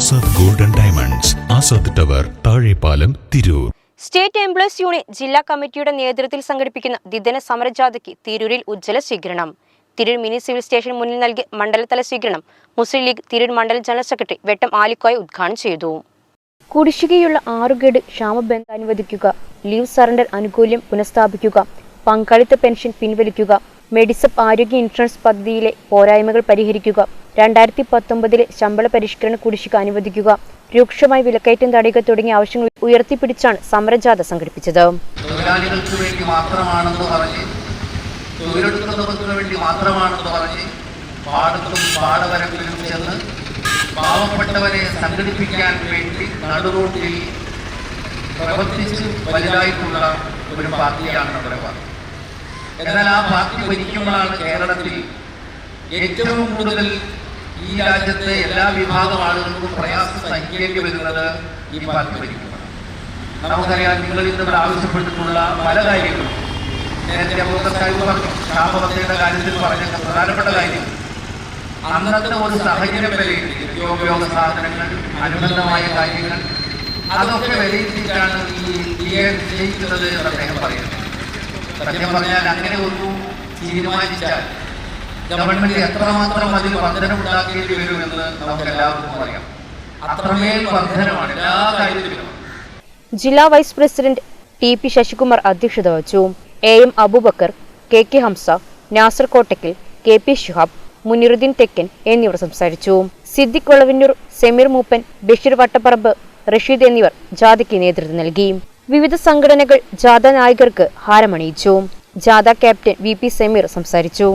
Azad golden diamonds Azad tower Thazhepalam Tirur state employees union ജില്ലാ കമ്മിറ്റിയുടെ നേതൃത്വത്തിൽ സംഘടിപ്പിക്കുന്ന ദ്വിദിന സമരജാഥയ്ക്ക് തിരൂരിൽ ഉജ്ജ്വല സ്വീകരണം. തിരൂർ മിനി സിവിൽ സ്റ്റേഷൻ മുന്നിൽ നൽകിയ മണ്ഡലതല സ്വീകരണം മുസ്ലിം ലീഗ് തിരൂർ മണ്ഡലം ജനറൽ സെക്രട്ടറി വെട്ടം ആലിക്കോയ ഉദ്ഘാടനം ചെയ്തു. കുടിശ്ശികയുള്ള ആറുകേട് ക്ഷാമബന്ധം അനുവദിക്കുക ലീവ് സറണ്ടർ ആനുകൂല്യം പുനഃസ്ഥാപിക്കുക പങ്കാളിത്ത പെൻഷൻ പിൻവലിക്കുക മെഡിസപ്പ് ആരോഗ്യ ഇൻഷുറൻസ് പദ്ധതിയിലെ പോരായ്മകൾ പരിഹരിക്കുക. രണ്ടായിരത്തി പത്തൊമ്പതിലെ ശമ്പള പരിഷ്കരണ കുടിശ്ശിക അനുവദിക്കുക. രൂക്ഷമായി വിലക്കയറ്റം തടയുക തുടങ്ങിയ ആവശ്യങ്ങൾ ഉയർത്തിപ്പിടിച്ചാണ് സമരജാഥ സംഘടിപ്പിച്ചത്. തൊഴിലാളികൾക്ക് വേണ്ടി മാത്രമാണെന്ന് വേണ്ടി മാത്രമാണെന്ന് പാടത്തും പാവപ്പെട്ടവരെ സംഘടിപ്പിക്കാൻ വേണ്ടി നടുറോട്ടിൽ പ്രവർത്തിച്ച് വലുതായിട്ടുള്ള ഒരു പാർട്ടിയാണ് നമ്മുടെ പാർട്ടി. എന്നാൽ ആ പാർട്ടി ഭരിക്കുമ്പോഴാണ് കേരളത്തിൽ ഏറ്റവും കൂടുതൽ ഈ രാജ്യത്തെ എല്ലാ വിഭാഗം ആളുകൾക്കും പ്രയാസം സഹിക്കേണ്ടി വരുന്നത് ഈ പാർട്ടി ഭരിക്കുമ്പോഴാണ്. നമുക്കറിയാം നിങ്ങൾ ഇന്ന് ഇവിടെ ആവശ്യപ്പെട്ടിട്ടുള്ള പല കാര്യങ്ങളും. നേരത്തെ സാഹിബ് പറഞ്ഞു ക്ഷാമബദ്ധയുടെ കാര്യത്തിൽ പറഞ്ഞ പ്രധാനപ്പെട്ട കാര്യം. അന്നത്തെ ഒരു സാഹചര്യം വിലയിരുത്തി നിത്യോപയോഗ സാധനങ്ങൾ അനുബന്ധമായ കാര്യങ്ങൾ അതൊക്കെ വിലയിരുത്തിയിട്ടാണ് ഈ വിജയിക്കുന്നത് എന്ന് അദ്ദേഹം പറയുന്നത് സത്യം പറഞ്ഞാൽ അങ്ങനെ ഒരു തീരുമാനിച്ചാൽ ഗവൺമെന്റ് എത്രമാത്രം അതിൽ വർധനമുണ്ടാക്കേണ്ടി വരുമെന്ന് നമുക്ക് എല്ലാവർക്കും അറിയാം. അത്രമേൽ വർധനമാണ് എല്ലാ കാര്യത്തിലും ജില്ലാ vice president T P Sasikumar അധ്യക്ഷത വഹിച്ചു. A M Abubakar K K Hamza Nasar Kottakkal K P Shihab Muniruddin Thekkan എന്നിവർ സംസാരിച്ചു. സിദ്ദിഖ് വളവന്നൂർ സെമീർ മൂപ്പൻ ബഷീർ വട്ടപ്പറമ്പ് റഷീദ് എന്നിവർ ജാഥയ്ക്ക് നേതൃത്വം നൽകി. വിവിധ സംഘടനകൾ ജാഥ നായകർക്ക് ഹാരമണിയിച്ചു. ജാഥ ക്യാപ്റ്റൻ വി പി സമീർ സംസാരിച്ചു.